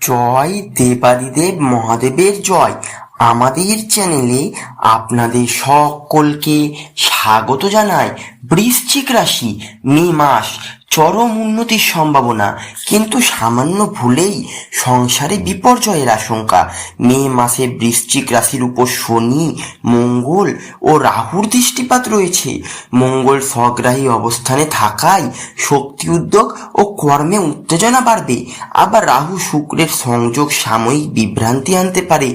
জয় দেবাদিদেব মহাদেবের জয়। আমাদের চ্যানেলে আপনাদের সকলকে স্বাগত জানায় বৃশ্চিক রাশি মে মাস চরম উন্নতির সম্ভাবনা, কিন্তু সামান্য ভুলেই সংসারে বিপর্যয়ের আশঙ্কা। মে মাসে বৃশ্চিক রাশির উপর শনি, মঙ্গল ও রাহুর দৃষ্টিপাত রয়েছে। মঙ্গল স্বগ্রাহী অবস্থানে থাকায় শক্তি উদ্যোগ ও কর্মে উত্তেজনা বাড়বে। আবার রাহু শুক্রের সংযোগ সাময়িক বিভ্রান্তি আনতে পারে।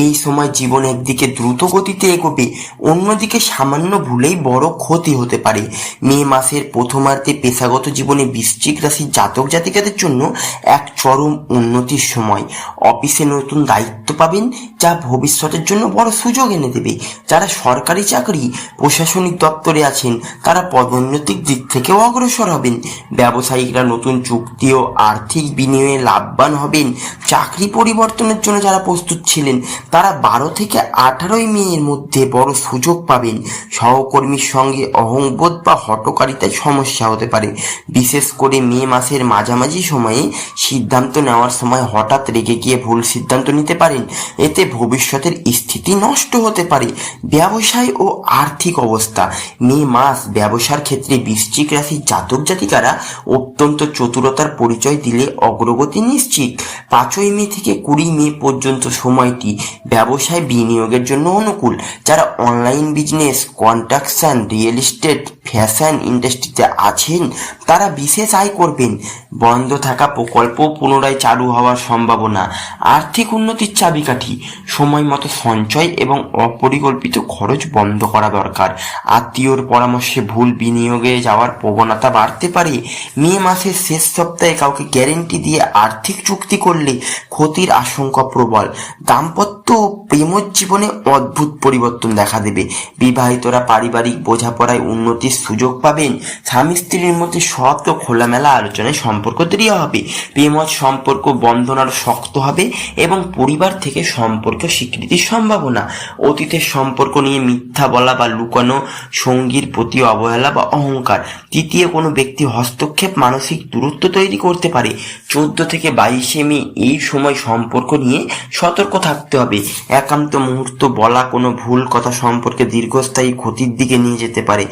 এই সময় জীবন একদিকে দ্রুত গতিতে এগোবে, অন্যদিকে সামান্য ভুলেই বড় ক্ষতি হতে পারে। মে মাসের প্রথমার্ধে পেশাগত জীবনে বৃশ্চিক রাশির জাতক জাতিকাদের জন্য এক চরম উন্নতির সময়। অফিসে নতুন দায়িত্ব পাবেন, যা ভবিষ্যতের জন্য বড় সুযোগ এনে দেবে। যারা সরকারি চাকরি, প্রশাসনিক দপ্তরে আছেন, তারা পদোন্নতির দিক থেকেও অগ্রসর হবেন। ব্যবসায়িকরা নতুন চুক্তি ও আর্থিক বিনিময়ে লাভবান হবেন। চাকরি পরিবর্তনের জন্য যারা প্রস্তুত ছিলেন, তারা বারো থেকে আঠারোই মে এর মধ্যে বড় সুযোগ পাবেন। সহকর্মীর সঙ্গে অহংবোধ বা হটকারিতায় সমস্যা হতে পারে। বিশেষ করে মে মাসের মাঝামাঝি সময়ে সিদ্ধান্ত নেওয়ার সময় হঠাৎ রেগে গিয়ে ভুল সিদ্ধান্ত নিতে পারেন। এতে ভবিষ্যতের স্থিতি নষ্ট হতে পারে। ব্যবসায় ও আর্থিক অবস্থা। মে মাস ব্যবসার ক্ষেত্রে বৃশ্চিক রাশির জাতক জাতিকারা অত্যন্ত চতুরতার পরিচয় দিলে অগ্রগতি নিশ্চিত। পাঁচই মে থেকে কুড়ি মে পর্যন্ত সময়টি ব্যবসায় বিনিয়োগের জন্য অনুকূল। যারা online business, construction, real estate fashion ইন্ডাস্ট্রিতে আছেন, তারা বিশেষ আয় করবেন। বন্ধ থাকা প্রকল্প পুনরায় চালু হওয়ার সম্ভাবনা। আর্থিক উন্নতির চাবিকাঠি। সময় মতো সঞ্চয় এবং অপরিকল্পিত খরচ বন্ধ করা দরকার। আত্মীয়র পরামর্শে ভুল বিনিয়োগে যাওয়ার প্রবণতা বাড়তে পারে। মে মাসের শেষ সপ্তাহে কাউকে গ্যারেন্টি দিয়ে আর্থিক চুক্তি করলে ক্ষতির আশঙ্কা প্রবল। দাম্পত্য ও প্রেমোজ্জীবনে অদ্ভুত পরিবর্তন দেখা দেবে। বিবাহিতরা পারিবারিক বোঝাপড়ায় উন্নতির সুযোগ পাবেন। স্বামী স্ত্রীর মধ্যে ও খোলামেলা আলোচনায় সম্পর্ক দৃঢ় হবে। প্রেমজ সম্পর্ক বন্ধন আরও শক্ত হবে এবং পরিবার থেকে সম্পর্ক স্বীকৃতির সম্ভাবনা। অতীতের সম্পর্ক নিয়ে মিথ্যা বলা বা লুকানো, সঙ্গীর প্রতি অবহেলা বা অহংকার। তৃতীয় কোনো ব্যক্তি হস্তক্ষেপ মানসিক দূরত্ব তৈরি করতে পারে। চোদ্দ থেকে বাইশে মে এই সময় সম্পর্ক নিয়ে সতর্ক থাকতে হবে। একান্ত মুহূর্ত বলা কোনো ভুল কথা সম্পর্কে দীর্ঘস্থায়ী ক্ষতির দিকে নিয়ে যেতে পারে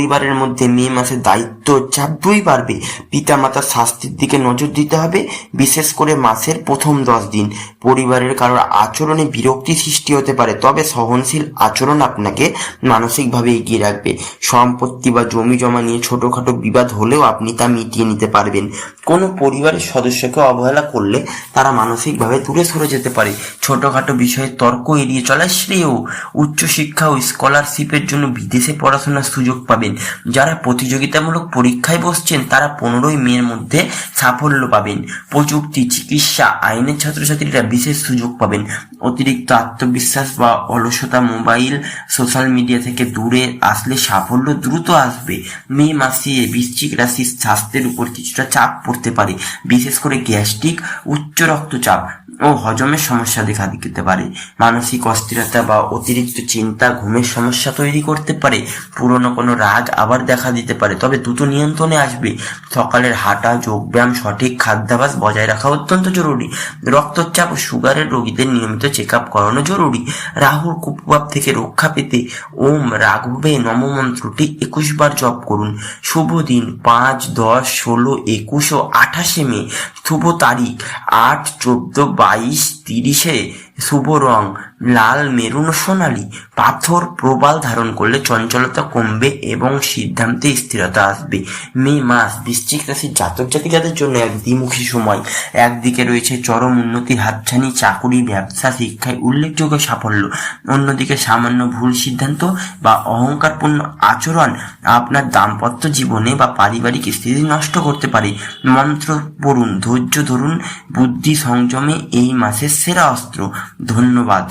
পরিবারের মধ্যে মে মাসে দায়িত্ব ও চাপ দুই বাড়বে। পিতামাতার স্বাস্থ্যের দিকে নজর দিতে হবে, বিশেষ করে মাসের প্রথম দশ দিন। পরিবারের কারোর আচরণে বিরক্তি সৃষ্টি হতে পারে, তবে সহনশীল আচরণ আপনাকে মানসিকভাবে এগিয়ে রাখবে। সম্পত্তি বা জমি জমা নিয়ে ছোটোখাটো বিবাদ হলেও আপনি তা মিটিয়ে নিতে পারবেন। কোনো পরিবারের সদস্যকে অবহেলা করলে তারা মানসিকভাবে দূরে সরে যেতে পারে। ছোটোখাটো বিষয়ে তর্ক এড়িয়ে চলা শ্রেয়। উচ্চশিক্ষা ও স্কলারশিপের জন্য বিদেশে পড়াশোনার সুযোগ পাবেন। যারা প্রতিযোগিতামূলক পরীক্ষায় বসছেন, তারা পনেরোই মের মধ্যে সাফল্য পাবেন। প্রযুক্তি, চিকিৎসা, আইনের ছাত্রছাত্রীরা বিশেষ সুযোগ পাবেন। অতিরিক্ত আত্মবিশ্বাস বা অলসতা মোবাইল, সোশ্যাল মিডিয়া থেকে দূরে আসলে সাফল্য দ্রুত আসবে। মে মাসে বৃশ্চিক রাশির স্বাস্থ্যের উপর কিছুটা চাপ পড়তে পারে। বিশেষ করে গ্যাস্ট্রিক, উচ্চ রক্তচাপ ও হজমের সমস্যা দেখা দিতে পারে। মানসিক অস্থিরতা বা অতিরিক্ত চিন্তা ঘুমের সমস্যা তৈরি করতে পারে। পুরনো কোনো রাগ আবার দেখা দিতে পারে। তবে দ্রুত নিয়ন্ত্রণে আসবে। সকালের হাঁটা, যোগব্যায়াম, সঠিক খাদ্যাভ্যাস বজায় রাখা অত্যন্ত জরুরি। রক্তচাপ ও সুগারের রোগীদের নিয়মিত চেক আপ করানো জরুরি। রাহুর কুপ্রভাব থেকে রক্ষা পেতে ওম, রাঘবে, নমমন্ত্রটি একুশ বার জপ করুন। শুভ দিন। পাঁচ, দশ, ষোলো, একুশ ও আঠাশে মে। শুভ তারিখ। আট, চোদ্দ বাইশ তিরিশে শুভ রং। লাল মেরুন সোনালী পাথর প্রবাল ধারণ করলে চঞ্চলতা কমবে এবং সিদ্ধান্তে স্থিরতা আসবে। মে মাস বৃশ্চিক রাশির জাতক জাতিকাদের জন্য এক দ্বিমুখী সময়। একদিকে রয়েছে চরম উন্নতি, হাতছানি, চাকুরি, ব্যবসা, শিক্ষায় উল্লেখযোগ্য সাফল্য। অন্যদিকে সামান্য ভুল সিদ্ধান্ত বা অহংকারপূর্ণ আচরণ আপনার দাম্পত্য জীবনে বা পারিবারিক স্থিতি নষ্ট করতে পারে। মন্ত্র পড়ুন, ধৈর্য ধরুন, বুদ্ধি সংযমে এই মাসের সেরা অস্ত্র। ধন্যবাদ।